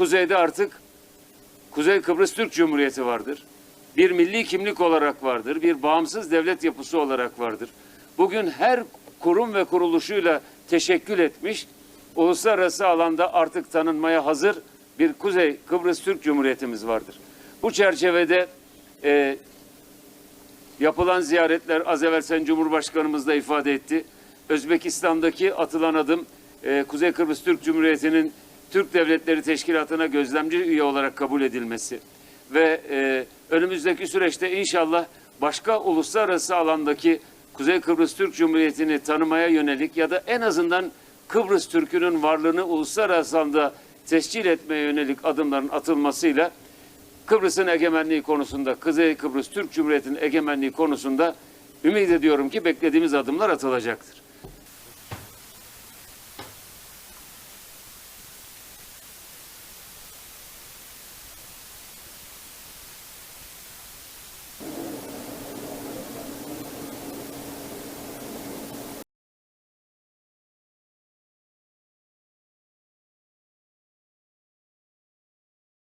kuzeyde artık Kuzey Kıbrıs Türk Cumhuriyeti vardır. Bir milli kimlik olarak vardır. Bir bağımsız devlet yapısı olarak vardır. Bugün her kurum ve kuruluşuyla teşekkül etmiş, uluslararası alanda artık tanınmaya hazır bir Kuzey Kıbrıs Türk Cumhuriyetimiz vardır. Bu çerçevede e, yapılan ziyaretler az evvel Sayın Cumhurbaşkanımız da ifade etti. Özbekistan'daki atılan adım e, Kuzey Kıbrıs Türk Cumhuriyeti'nin Türk Devletleri Teşkilatı'na gözlemci üye olarak kabul edilmesi ve e, önümüzdeki süreçte inşallah başka uluslararası alandaki Kuzey Kıbrıs Türk Cumhuriyeti'ni tanımaya yönelik ya da en azından Kıbrıs Türk'ünün varlığını uluslararası alanda tescil etmeye yönelik adımların atılmasıyla Kıbrıs'ın egemenliği konusunda, Kuzey Kıbrıs Türk Cumhuriyeti'nin egemenliği konusunda ümit ediyorum ki beklediğimiz adımlar atılacaktır.